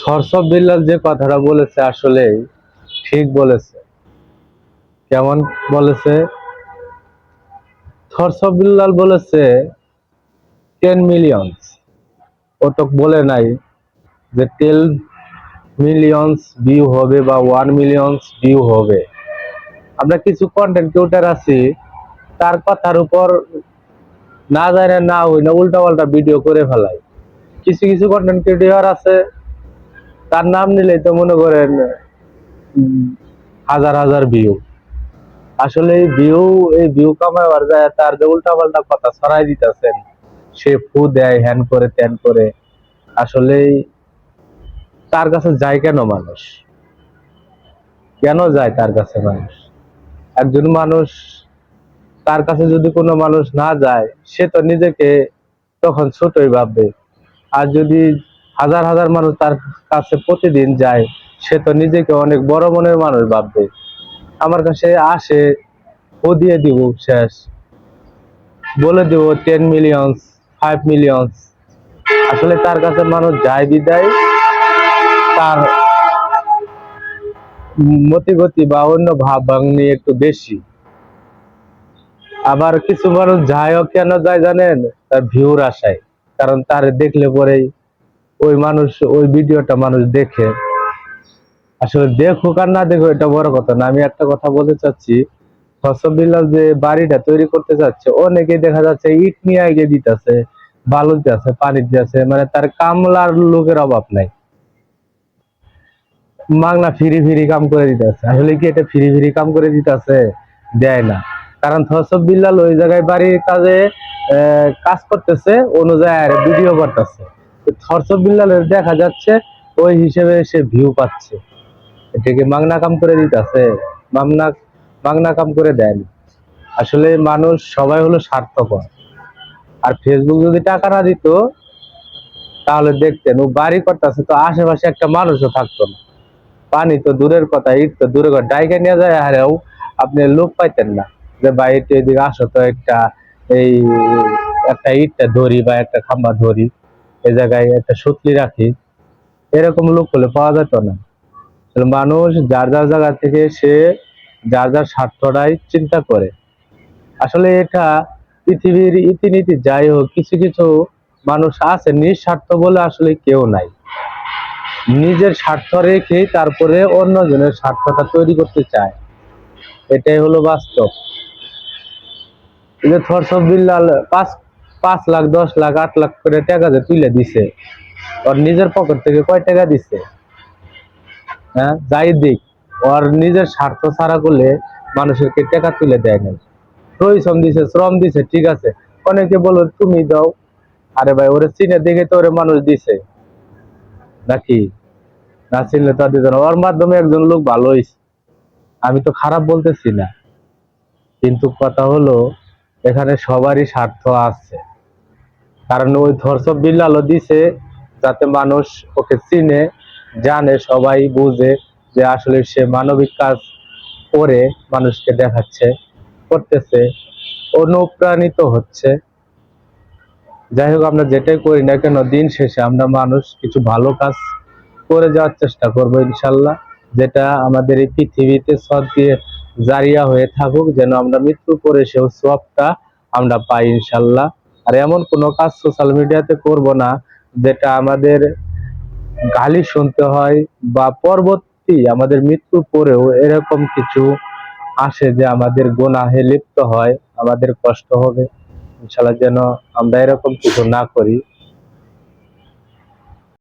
থরসব বিল্লাল যে কথাটা বলেছে আসলে ঠিক বলেছে। কেমন বলেছে? থরসব বিল্লাল বলেছে টেন মিলিয়নস ও তো বলে নাই যে টেন মিলিয়নস ভিউ হবে বা ওয়ান মিলিয়নস ভিউ হবে। আমরা কিছু কন্টেন্ট ক্রিয়েটার আছি, তার কথার উপর না জানে না হই না উল্টা পাল্টা ভিডিও করে ফেলাই। কিছু কিছু কন্টেন্ট ক্রিয়েটর আছে তার নাম নিলেই তো মনে করেন হাজার হাজার ভিউ আসলে এই ভিউ এই ভিউ কামাবার যায় তার যে উল্টা পাল্টা কথা ছড়াই দিতেছেন। সে ফু দেয়, হ্যান করে, ত্যান করে। আসলে তার কাছে যায় কেন মানুষ? কেন যায় তার কাছে মানুষ? একজন মানুষ তার কাছে যদি কোনো মানুষ না যায়, সে তো নিজেকে তখন ছোটই ভাববে। আর যদি হাজার হাজার মানুষ তার কাছে প্রতিদিন যায়, সে তো নিজেকে অনেক বড় মনের মানুষ ভাববে। আমার কাছে আসে, ও দিয়ে দিব শেষ। বলে দিব টেন মিলিয়নস ফাইভ মিলিয়নস আসলে তার কাছে মানুষ যায় বিদায়, তার মতিগতি বা অন্য ভাব ভাঙনি একটু বেশি। আবার কিছু মানুষ যায়ও কেন যায় জানেন? তার ভিউর আশায়, কারণ তার দেখলে পরেই ওই মানুষ, ওই ভিডিওটা মানুষ দেখে। আসলে দেখুক আর না দেখুক, এটা বড় কথা না। আমি একটা কথা বলতে চাচ্ছি ফসবিল্লাল যে বাড়িটা তৈরি করতে চাচ্ছে অনেকে দেখা যাচ্ছে ইট নিয়ে আগে দিতেছে, বালু দিতেছে, পানি দিতেছে মানে তার কামলার লোকের অভাব নাই। মাগনা ফিরি ফিরি কাম করে দিতেছে। আসলে কি এটা ফিরি ফিরি কাম করে দিতেছে? দেয় না। কারণ থসব বিল্লাল ওই জায়গায় বাড়ির কাজে কাজ করতেছে, অনুযায়ী আর ভিডিও করতেছে। থরসব বিল্লালের দেখা যাচ্ছে, ওই হিসেবে সে ভিউ পাচ্ছে। এটাকে মাগনা কাম করে দিতেছে। মাগনা মাংনা কাম করে দেয়নি। আসলে মানুষ সবাই হলো স্বার্থপর। আর ফেসবুক যদি টাকা না দিত, তাহলে দেখতেন, ও বাড়ি করতেছে তো আশেপাশে একটা মানুষও থাকতো না। পানি তো দূরের কথা, ইট তো দূরের কথা। ডাইকে নিয়ে যায় হারেও আপনি লোক পাইতেন না। যে একটু এদিকে আসো তো একটা, এই, একটা ইটটা ধরি বা একটা খাম্বা ধরি। এই জায়গায় একটা সুতলি রাখি, এরকম লোক হলে পাওয়া যেত না। মানুষ যার যার জায়গা থেকে সে যার যার স্বার্থটাই চিন্তা করে। আসলে এটা পৃথিবীর ইতিনীতি, যাই হোক, কিছু কিছু মানুষ আছে নিঃস্বার্থ বলে আসলে কেউ নাই। নিজের স্বার্থ রেখে তারপরে অন্যজনের স্বার্থটা তৈরি করতে চায়। এটাই হলো বাস্তব। যে থরসব বিল্লাল, পাঁচ পাঁচ লাখ, দশ লাখ, আট লাখ করে টাকা যে তুলে দিছে। ওর নিজের পকেট থেকে কয় টাকা দিছে? হ্যাঁ যাই দিক, ওর নিজের স্বার্থ ছাড়া করলে মানুষেরকে টাকা তুলে দেয় না পরিশ্রম দিছে, শ্রম দিছে, ঠিক আছে। অনেকে বলো তুমি দাও। আরে ভাই, ওরে চিনে দেখে তো ওরে মানুষ দিছে। নাকি? না চিনলে তো দিত না। ওর মাধ্যমে একজন লোক ভালো হয়েছে আমি তো খারাপ বলতেছি না। কিন্তু কথা হলো, এখানে সবারই স্বার্থ আছে। কারণ ওই ধর্ষক বিল্লালও দিছে যাতে মানুষ ওকে চিনে, জানে, সবাই বুঝে যে আসলে সে মানবিক কাজ করে মানুষকে দেখাচ্ছে, করতেছে, অনুপ্রাণিত হচ্ছে। যাই হোক, আমরা যেটাই করি না কেন, দিন শেষে আমরা মানুষ কিছু ভালো কাজ করে যাওয়ার চেষ্টা করব ইনশাল্লাহ, যেটা আমাদের এই পৃথিবীতে সব দিয়ে জারিয়া হয়ে থাকুক, যেন আমরা মৃত্যু করে সেও সবটা আমরা পাই ইনশাল্লাহ। আর এমন কোনো কাজ সোশ্যাল মিডিয়াতে করব না যেটা আমাদের গালি শুনতে হয় বা পরবর্তী আমাদের মৃত্যুর পরেও এরকম কিছু আসে যে আমাদের গোনাহে লিপ্ত হয়, আমাদের কষ্ট হবে। ইনশাল্লাহ যেন আমরা এরকম কিছু না করি।